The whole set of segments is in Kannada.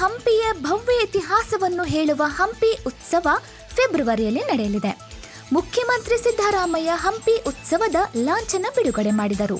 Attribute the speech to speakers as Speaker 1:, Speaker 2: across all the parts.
Speaker 1: ಹಂಪಿಯ ಭವ್ಯ ಇತಿಹಾಸವನ್ನು ಹೇಳುವ ಹಂಪಿ ಉತ್ಸವ ಫೆಬ್ರವರಿಯಲ್ಲಿ ನಡೆಯಲಿದೆ. ಮುಖ್ಯಮಂತ್ರಿ ಸಿದ್ದರಾಮಯ್ಯ ಹಂಪಿ ಉತ್ಸವದ ಲಾಂಛನ ಬಿಡುಗಡೆ ಮಾಡಿದರು.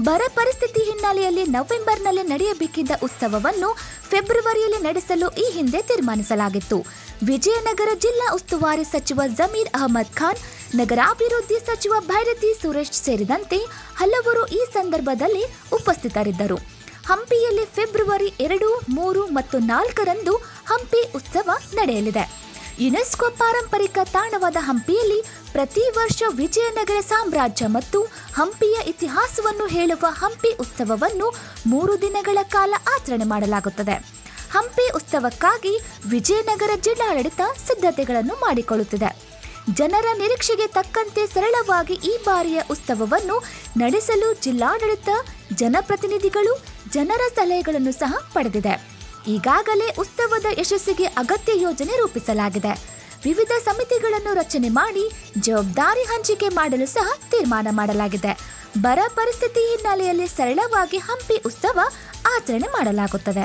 Speaker 1: ಬರ ಪರಿಸ್ಥಿತಿ ಹಿನ್ನೆಲೆಯಲ್ಲಿ ನವೆಂಬರ್ನಲ್ಲಿ ನಡೆಯಬೇಕಿದ್ದ ಉತ್ಸವವನ್ನು ಫೆಬ್ರವರಿಯಲ್ಲಿ ನಡೆಸಲು ಈ ಹಿಂದೆ ತೀರ್ಮಾನಿಸಲಾಗಿತ್ತು. ವಿಜಯನಗರ ಜಿಲ್ಲಾ ಉಸ್ತುವಾರಿ ಸಚಿವ ಜಮೀರ್ ಅಹಮದ್ ಖಾನ್, ನಗರಾಭಿವೃದ್ಧಿ ಸಚಿವ ಭೈರತಿ ಸುರೇಶ್ ಸೇರಿದಂತೆ ಹಲವರು ಈ ಸಂದರ್ಭದಲ್ಲಿ ಉಪಸ್ಥಿತರಿದ್ದರು. ಹಂಪಿಯಲ್ಲಿ ಫೆಬ್ರವರಿ ಎರಡು, ಮೂರು ಮತ್ತು ನಾಲ್ಕರಂದು ಹಂಪಿ ಉತ್ಸವ ನಡೆಯಲಿದೆ. ಯುನೆಸ್ಕೋ ಪಾರಂಪರಿಕ ತಾಣವಾದ ಹಂಪಿಯಲ್ಲಿ ಪ್ರತಿ ವರ್ಷ ವಿಜಯನಗರ ಸಾಮ್ರಾಜ್ಯ ಮತ್ತು ಹಂಪಿಯ ಇತಿಹಾಸವನ್ನು ಹೇಳುವ ಹಂಪಿ ಉತ್ಸವವನ್ನು ಮೂರು ದಿನಗಳ ಕಾಲ ಆಚರಣೆ ಮಾಡಲಾಗುತ್ತದೆ. ಹಂಪಿ ಉತ್ಸವಕ್ಕಾಗಿ ವಿಜಯನಗರ ಜಿಲ್ಲಾಡಳಿತ ಸಿದ್ಧತೆಗಳನ್ನು ಮಾಡಿಕೊಳ್ಳುತ್ತಿದೆ. ಜನರ ನಿರೀಕ್ಷೆಗೆ ತಕ್ಕಂತೆ ಸರಳವಾಗಿ ಈ ಬಾರಿಯ ಉತ್ಸವವನ್ನು ನಡೆಸಲು ಜಿಲ್ಲಾಡಳಿತ, ಜನಪ್ರತಿನಿಧಿಗಳು ಜನರ ಸಲಹೆಗಳನ್ನು ಸಹ ಪಡೆದಿದೆ. ಈಗಾಗಲೇ ಉತ್ಸವದ ಯಶಸ್ಸಿಗೆ ಅಗತ್ಯ ಯೋಜನೆ ರೂಪಿಸಲಾಗಿದೆ. ವಿವಿಧ ಸಮಿತಿಗಳನ್ನು ರಚನೆ ಮಾಡಿ ಜವಾಬ್ದಾರಿ ಹಂಚಿಕೆ ಮಾಡಲು ಸಹ ತೀರ್ಮಾನ ಮಾಡಲಾಗಿದೆ. ಬರ ಪರಿಸ್ಥಿತಿ ಹಿನ್ನೆಲೆಯಲ್ಲಿ ಸರಳವಾಗಿ ಹಂಪಿ ಉತ್ಸವ ಆಚರಣೆ ಮಾಡಲಾಗುತ್ತದೆ.